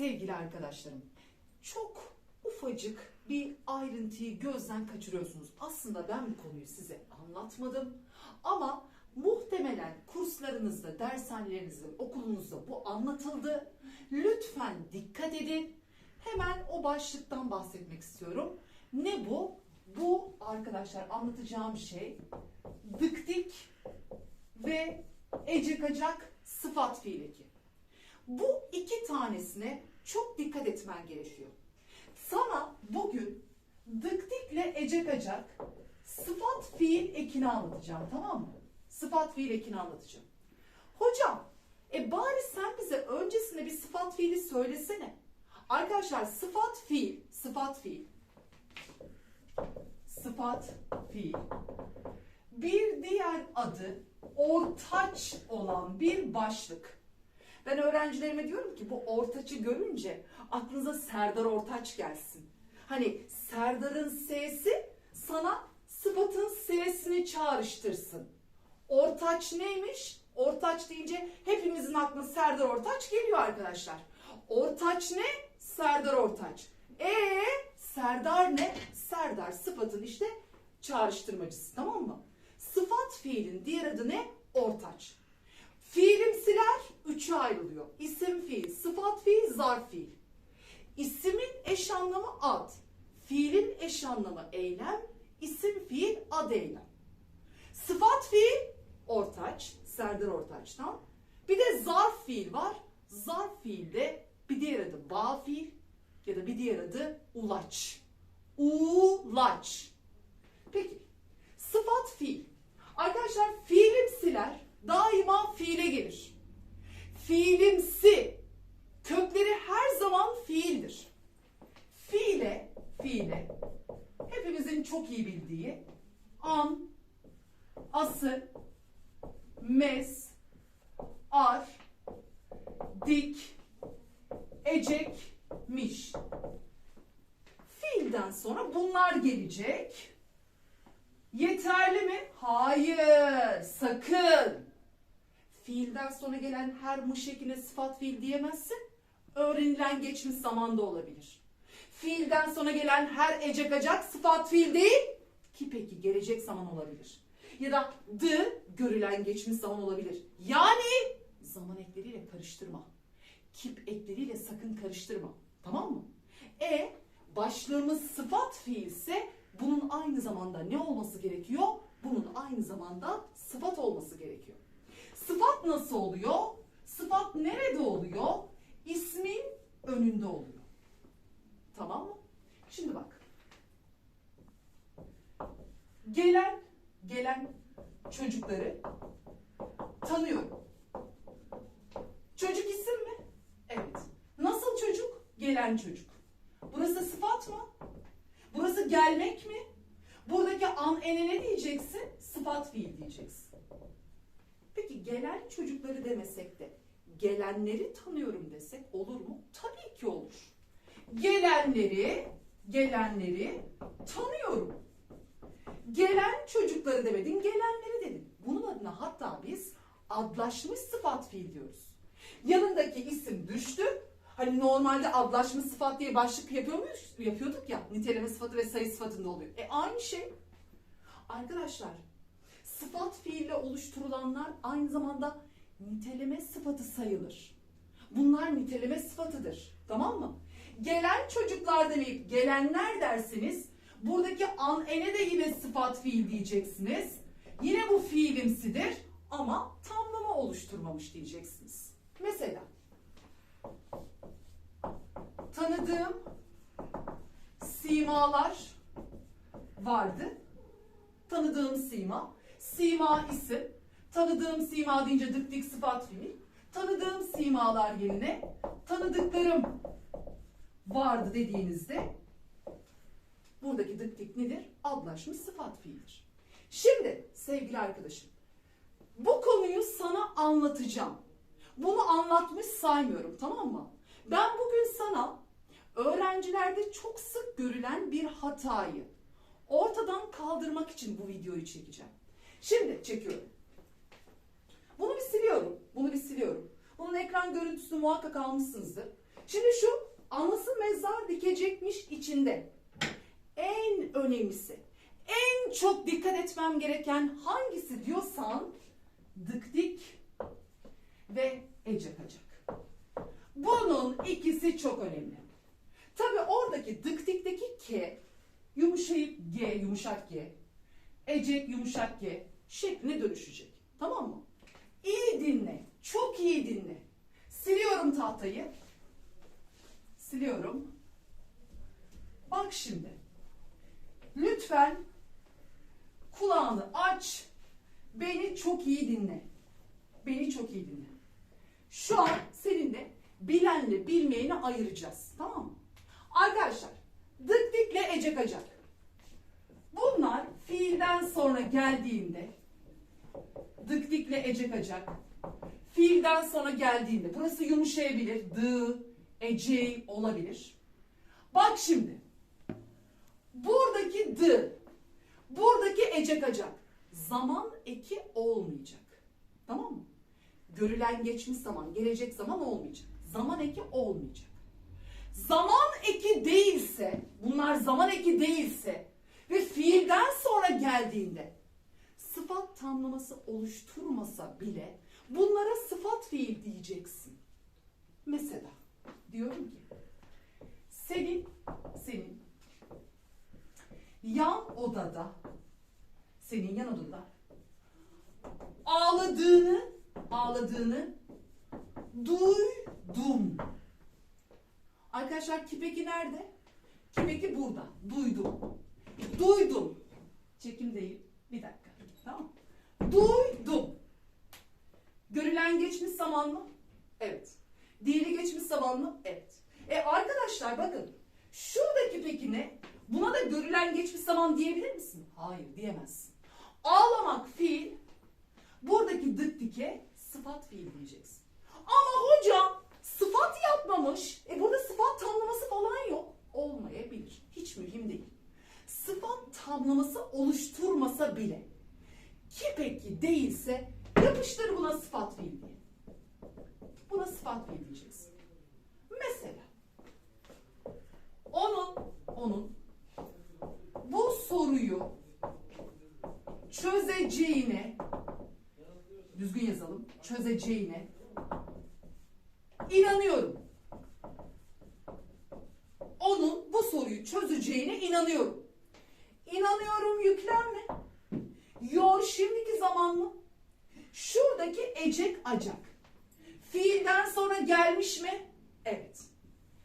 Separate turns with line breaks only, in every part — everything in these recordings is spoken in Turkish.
Sevgili arkadaşlarım, çok ufacık bir ayrıntıyı gözden kaçırıyorsunuz. Aslında ben bu konuyu size anlatmadım ama muhtemelen kurslarınızda, dershanelerinizde, okulunuzda bu anlatıldı. Lütfen dikkat edin. Hemen o başlıktan bahsetmek istiyorum. Ne bu? Bu arkadaşlar anlatacağım şey dıktik ve ecekacak sıfat fiil eki. Bu iki tanesine çok dikkat etmen gerekiyor. Sana bugün dıktikle ecekacak sıfat fiil ekini anlatacağım tamam mı? Sıfat fiil ekini anlatacağım. Hocam e bari sen bize öncesinde bir sıfat fiili söylesene. Arkadaşlar sıfat fiil, sıfat fiil, sıfat fiil bir diğer adı ortaç olan bir başlık. Ben öğrencilerime diyorum ki bu ortaçı görünce aklınıza Serdar Ortaç gelsin. Hani Serdar'ın S'si sana sıfatın S'sini çağrıştırsın. Ortaç neymiş? Ortaç deyince hepimizin aklına Serdar Ortaç geliyor arkadaşlar. Ortaç ne? Serdar Ortaç. E Serdar ne? Serdar sıfatın işte çağrıştırmacısı tamam mı? Sıfat fiilin diğer adı ne? Ortaç. Fiilimsiler üçe ayrılıyor. İsim fiil, sıfat fiil, zarf fiil. İsimin eş anlamı ad. Fiilin eş anlamı eylem. isim fiil, ad eylem. Sıfat fiil ortaç, Serdar Ortaç'tan. Bir de zarf fiil var. Zarf fiilde bir diğer adı bağ fiil ya da bir diğer adı ulaç. Ulaç. Peki sıfat fiil. Arkadaşlar fiilimsiler daima fiile gelir. Fiilimsi kökleri her zaman fiildir. Fiile, fiile hepimizin çok iyi bildiği an, ası, mes, ar, dik, ecek, miş. Fiilden sonra bunlar gelecek. Yeterli mi? Hayır, sakın. Fiilden sonra gelen her mış ekine sıfat fiil diyemezsin. Öğrenilen geçmiş zamanda olabilir. Fiilden sonra gelen her ecek sıfat fiil değil ki peki gelecek zaman olabilir. Ya da d görülen geçmiş zaman olabilir. Yani zaman ekleriyle karıştırma. Kip ekleriyle sakın karıştırma. Tamam mı? E başlığımız sıfat fiilse bunun aynı zamanda ne olması gerekiyor? Bunun aynı zamanda sıfat olması gerekiyor. Sıfat nasıl oluyor? Sıfat nerede oluyor? İsmin önünde oluyor. Tamam mı? Şimdi bak. Gelen, gelen çocukları tanıyorum. Çocuk isim mi? Evet. Nasıl çocuk? Gelen çocuk. Burası sıfat mı? Burası gelmek mi? Buradaki an ene ne diyeceksin? Sıfat fiil diyeceksin. Peki gelen çocukları demesek de gelenleri tanıyorum desek olur mu? Tabii ki olur. Gelenleri, gelenleri tanıyorum. Gelen çocukları demedin, gelenleri dedin. Bunun adına hatta biz adlaşmış sıfat fiil diyoruz. Yanındaki isim düştü. Hani normalde adlaşmış sıfat diye başlık yapıyor muyuz? Yapıyorduk ya. Niteleme sıfatı ve sayı sıfatında oluyor. E aynı şey. Arkadaşlar sıfat fiille oluşturulanlar aynı zamanda niteleme sıfatı sayılır. Bunlar niteleme sıfatıdır. Tamam mı? Gelen çocuklar demeyip gelenler dersiniz. Buradaki an ene de yine sıfat fiil diyeceksiniz. Yine bu fiilimsidir ama tamlama oluşturmamış diyeceksiniz. Mesela tanıdığım simalar vardı. Tanıdığım sima. Sima isim. Tanıdığım sima deyince dık dik sıfat fiil. Tanıdığım simalar yerine tanıdıklarım vardı dediğinizde buradaki dık dik nedir? Adlaşmış sıfat fiildir. Şimdi sevgili arkadaşım bu konuyu sana anlatacağım. Bunu anlatmış saymıyorum tamam mı? Ben bugün sana öğrencilerde çok sık görülen bir hatayı ortadan kaldırmak için bu videoyu çekeceğim. Şimdi çekiyorum. Bunu bir siliyorum. Bunu bir siliyorum. Bunun ekran görüntüsünü muhakkak almışsınızdır. Şimdi şu anası mezar dikecekmiş içinde. En önemlisi, en çok dikkat etmem gereken hangisi diyorsan dıkdik ve ecekacak. Bunun ikisi çok önemli. Tabi oradaki dıktikteki K yumuşayıp G, yumuşak G, ecek yumuşak G şekline dönüşecek. Tamam mı? İyi dinle. Çok iyi dinle. Siliyorum tahtayı. Siliyorum. Bak şimdi. Lütfen kulağını aç. Beni çok iyi dinle. Beni çok iyi dinle. Şu an seninle bilenle bilmeyeni ayıracağız. Tamam mı? Arkadaşlar dık dikle ecek acak. Bunlar fiilden sonra geldiğinde dık dikle ecek acak. Fiilden sonra geldiğinde burası yumuşayabilir. Dı, ece olabilir. Bak şimdi. Buradaki dı, buradaki ecek acak. Zaman eki olmayacak. Tamam mı? Görülen geçmiş zaman, gelecek zaman olmayacak. Zaman eki olmayacak. Zaman eki değilse, bunlar zaman eki değilse ve fiilden sonra geldiğinde sıfat tamlaması oluşturmasa bile bunlara sıfat fiil diyeceksin. Mesela diyorum ki senin senin yan odada senin yan odada ağladığını ağladığını duydum. Arkadaşlar kipeki nerede? Kipeki burada. Duydum. Duydum. Çekim değil. Bir dakika. Tamam. Duydum. Görülen geçmiş zaman mı? Evet. Diğeri geçmiş zaman mı? Evet. E arkadaşlar bakın. Şuradaki peki ne? Buna da görülen geçmiş zaman diyebilir misin? Hayır diyemezsin. Ağlamak fiil. Buradaki dık dike sıfat fiil diyeceksin. Ama hocam sıfat yapmamış. E burada sıfat tamlaması falan yok. Olmayabilir. Hiç mühim değil. Sıfat tamlaması oluşturmasa bile ki peki değilse yapıştır buna sıfat fiil. Buna sıfat fiil diyeceksin. Mesela onun onun bu soruyu çözeceğine düzgün yazalım çözeceğine inanıyorum. Onun bu soruyu çözeceğine inanıyorum. İnanıyorum yüklenme. Yor şimdiki zaman mı? Şuradaki ecek acak. Fiilden sonra gelmiş mi? Evet.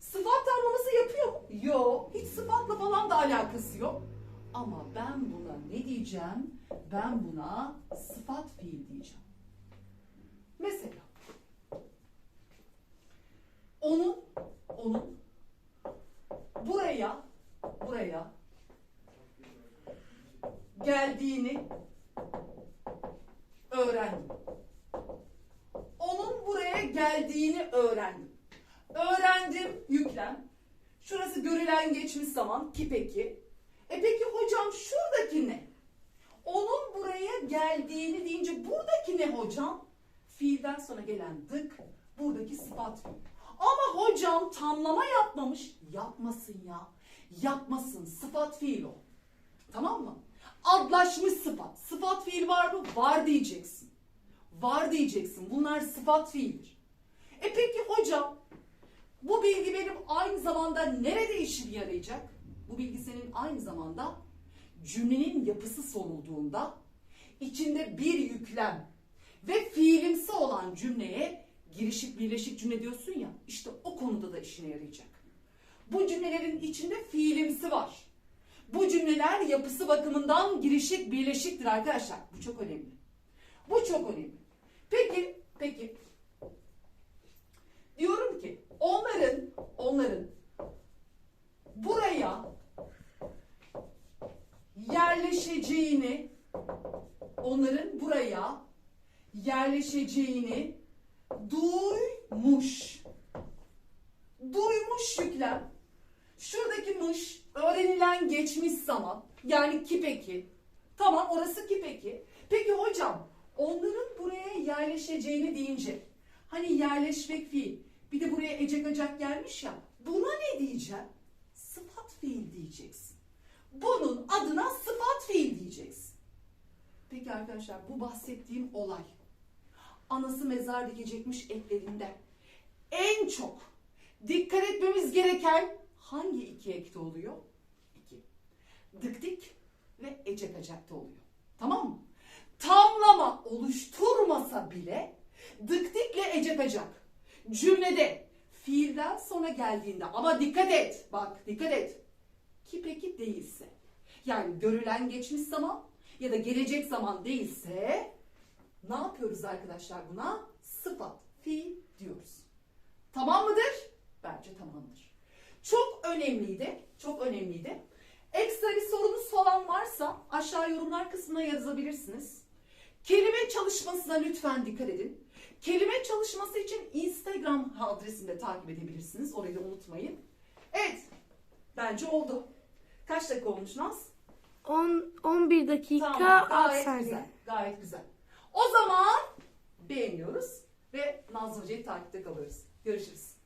Sıfat tamlaması yapıyor mu? Yok. Hiç sıfatla falan da alakası yok. Ama ben buna ne diyeceğim? Ben buna sıfat fiil diyeceğim. Mesela onun onun buraya buraya geldiğini öğrendim. Onun buraya geldiğini öğrendim. Öğrendim yüklem. Şurası görülen geçmiş zaman ki peki. E peki hocam şuradaki ne? Onun buraya geldiğini deyince buradaki ne hocam? Fiilden sonra gelen dık buradaki sıfat. Ama hocam tamlama yapmamış. Yapmasın ya. Yapmasın. Sıfat fiil o. Tamam mı? Adlaşmış sıfat. Sıfat fiil var mı? Var diyeceksin. Var diyeceksin. Bunlar sıfat fiildir. E peki hocam bu bilgi benim aynı zamanda nerede işime yarayacak? Bu bilgi senin aynı zamanda cümlenin yapısı sorulduğunda içinde bir yüklem ve fiilimsi olan cümleye girişik birleşik cümle diyorsun ya işte o konuda da işine yarayacak. Bu cümlelerin içinde fiilimsi var. Bu cümleler yapısı bakımından girişik birleşiktir arkadaşlar. Bu çok önemli. Bu çok önemli. Peki, peki. Diyorum ki onların, onların buraya yerleşeceğini, onların buraya yerleşeceğini duymuş yüklem. Şuradaki mış öğrenilen geçmiş zaman. Yani ki peki. Tamam orası ki peki. Hocam onların buraya yerleşeceğini deyince hani yerleşmek fiil Bir de buraya ecek acak gelmiş ya. Buna ne diyeceğim? Sıfat fiil diyeceksin. Bunun adına sıfat fiil diyeceksin. Peki arkadaşlar bu bahsettiğim olay anası mezar dikecekmiş eklerinde en çok dikkat etmemiz gereken hangi iki ekte oluyor? İki. Dıktik ve ecek acakta oluyor. Tamam mı? Tamlama oluşturmasa bile dıktikle ecek acak cümlede fiilden sonra geldiğinde ama dikkat et bak dikkat et ki peki değilse yani görülen geçmiş zaman ya da gelecek zaman değilse ne yapıyoruz arkadaşlar buna? Sıfat, fiil diyoruz. Tamam mıdır? Bence tamamdır. Çok önemliydi. Çok önemliydi. Ekstra bir sorunuz falan varsa aşağı yorumlar kısmına yazabilirsiniz. Kelime çalışmasına lütfen dikkat edin. Kelime çalışması için Instagram adresini de takip edebilirsiniz. Orayı da unutmayın. Evet. Bence oldu. Kaç dakika olmuş Naz?
10 11 dakika
Tamam,
6
gayet
saniye.
güzel. Gayet güzel. O zaman beğeniyoruz ve Nazlı Hoca'yı takipte kalıyoruz. Görüşürüz.